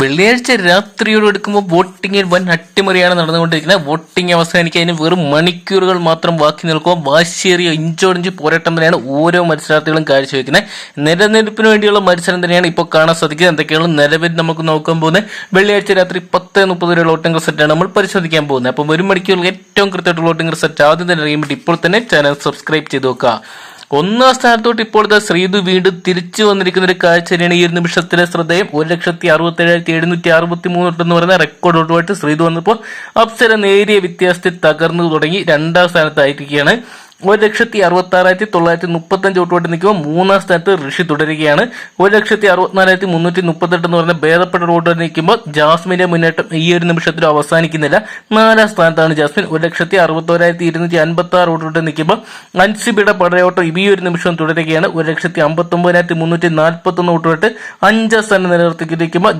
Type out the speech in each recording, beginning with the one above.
വെള്ളിയാഴ്ച രാത്രിയോട് എടുക്കുമ്പോൾ വോട്ടിങ്ങിൽ വൻ അട്ടിമറിയാണ് നടന്നുകൊണ്ടിരിക്കുന്നത്. വോട്ടിംഗ് അവസാനിക്കാൻ വെറും മണിക്കൂറുകൾ മാത്രം ബാക്കി നിൽക്കുക വാശിയേറിയ ഇഞ്ചോടിഞ്ച് പോരാട്ടം തന്നെയാണ് ഓരോ മത്സരാർത്ഥികളും കാഴ്ചവെക്കുന്നത്. നിലനിൽപ്പിന് വേണ്ടിയുള്ള മത്സരം തന്നെയാണ് ഇപ്പോൾ കാണാൻ സാധിക്കുന്നത്. എന്തൊക്കെയാണ് നിലവിൽ നമുക്ക് നോക്കാൻ പോകുന്നത്? വെള്ളിയാഴ്ച രാത്രി പത്ത് മുപ്പത് വരെയുള്ള വോട്ടിംഗ് റിസൾട്ടാണ് നമ്മൾ പരിശോധിക്കാൻ പോകുന്നത്. അപ്പം ഒരു മണിക്കൂറിൽ ഏറ്റവും കൃത്യമായിട്ടുള്ള വോട്ടിംഗ് സെറ്റ് ആദ്യം തന്നെ അറിയാൻ വേണ്ടി ഇപ്പോൾ തന്നെ ചാനൽ സബ്സ്ക്രൈബ് ചെയ്ത് നോക്കുക. ഒന്നാം സ്ഥാനത്തോട്ട് ഇപ്പോഴത്തെ ശ്രീതു വീണ്ടും തിരിച്ചു വന്നിരിക്കുന്ന ഒരു കാഴ്ച തന്നെയാണ് ഈ ഒരു നിമിഷത്തിലെ ശ്രദ്ധേയം. ഒരു ലക്ഷത്തി അറുപത്തി ഏഴായിരത്തി എഴുന്നൂറ്റി അറുപത്തി മൂന്ന് എന്ന് പറയുന്ന റെക്കോർഡോട്ടുമായിട്ട് ശ്രീതു വന്നപ്പോൾ അപ്സര നേരിയ വ്യത്യാസത്തിൽ തകർന്നു തുടങ്ങി. രണ്ടാം സ്ഥാനത്തായിരിക്കുകയാണ്. ഒരു ലക്ഷത്തി അറുപത്തി ആറായിരത്തി തൊള്ളായിരത്തി മുപ്പത്തഞ്ച് വോട്ടുമായിട്ട് നിൽക്കുമ്പോൾ മൂന്നാം സ്ഥാനത്ത് ഋഷി തുടരുകയാണ്. ഒരു ലക്ഷത്തി അറുപത്തിനാലായിരത്തി മുന്നൂറ്റി മുപ്പത്തെട്ട് എന്ന് പറഞ്ഞ ഭേദപ്പെട്ട വോട്ടുമായിട്ട് നിൽക്കുമ്പോൾ ജാസ്മിന്റെ മുന്നേറ്റം ഈ ഒരു നിമിഷത്തിൽ അവസാനിക്കുന്നില്ല. നാലാം സ്ഥാനത്താണ് ജാസ്മിൻ. ഒരു ലക്ഷത്തി അറുപത്തോരായിരത്തി ഇരുന്നൂറ്റി അൻപത്തി ആറ് വോട്ടുമായിട്ട് നിൽക്കുമ്പോൾ അൻസിബിയുടെ പടയോട്ടം ഈ ഒരു നിമിഷം തുടരുകയാണ്. ഒരു ലക്ഷത്തി അമ്പത്തി ഒമ്പതിനായിരത്തി മുന്നൂറ്റി നാൽപ്പത്തി ഒന്ന് വോട്ടുമായിട്ട് അഞ്ചാം സ്ഥാനം നിലനിർത്തിയിരിക്കുമ്പോൾ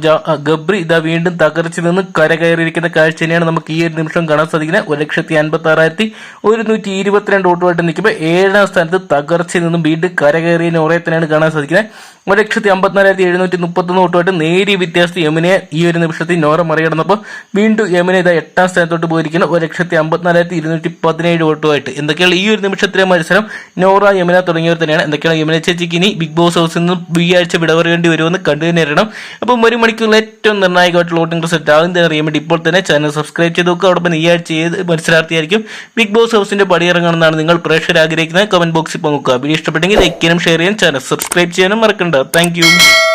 ഗബ്രി ഇതാ വീണ്ടും തകർച്ചു നിന്ന് കരകയറിയിരിക്കുന്ന കാഴ്ച തന്നെയാണ് നമുക്ക് ഈ ഒരു നിമിഷം കാണാൻ സാധിക്കുന്നത്. ഒരു ലക്ഷത്തി അൻപത്തി ആറായിരത്തി ഒരുന്നൂറ്റി ഇരുപത്തിരണ്ട് വോട്ടുമായിട്ട് നിൽക്കുമ്പോൾ ഏഴാം സ്ഥാനത്ത് തകർച്ചയിൽ നിന്നും വീണ്ടും കരകയറിയ നോറയത്തിനാണ് കാണാൻ സാധിക്കുന്നത്. ഒരു ലക്ഷത്തി അമ്പത്തിനാലായിരത്തി എഴുന്നൂറ്റി മുപ്പത്തൊന്ന് വോട്ടുമായിട്ട് നേരിയ വ്യത്യാസത്തിൽ യമുനയെ ഈ ഒരു നിമിഷത്തിൽ നോറ മറികടന്നപ്പോൾ വീണ്ടും യമുന ഇതാ എട്ടാം സ്ഥാനത്തോട്ട് പോയിരിക്കുന്ന. ഒരു ലക്ഷത്തി അമ്പത്തിനാലായിരത്തി ഇരുന്നൂറ്റി പതിനേഴ് വോട്ടുമായിട്ട്. എന്തൊക്കെയാണ് ഈ ഒരു നിമിഷത്തിലെ മത്സരം? നോറ യമുന തുടങ്ങിയവർ തന്നെയാണ്. എന്തൊക്കെയാണ് യമുന ചേച്ചിക്ക് ഇനി ബിഗ് ബോസ് ഹൗസിൽ നിന്ന് ഈ ആഴ്ച വിടവറേണ്ടി വരുമെന്ന് കണ്ടു തന്നെ അറിയണം. അപ്പം ഒരു മണിക്കൂറിൽ ഏറ്റവും നിർണായകമായിട്ടുള്ള വോട്ടിംഗ് റിസൾട്ട് ആകും തന്നെ അറിയാൻ വേണ്ടി ഇപ്പോൾ തന്നെ ചാനൽ സബ്സ്ക്രൈബ് ചെയ്ത് നോക്കുക. അവിടെ ഈ ആഴ്ച ഏത് മത്സരാർത്ഥിയായിരിക്കും? ബിഗ് ബോസ് ഹൗസിന്റെ പടിയിറങ്ങണമെന്നാണ് നിങ്ങൾ പ്രേക്ഷകർ ആഗ്രഹിക്കുന്നത് കമന്റ് ബോക്സിൽ നോക്കുക വീഡിയോ ഇഷ്ടപ്പെട്ടെങ്കിൽ ലൈക്ക് ചെയ്യാനും ഷെയർ ചെയ്യാനും ചാനൽ സബ്സ്ക്രൈബ് ചെയ്യാനും മറക്കണ്ട. താങ്ക്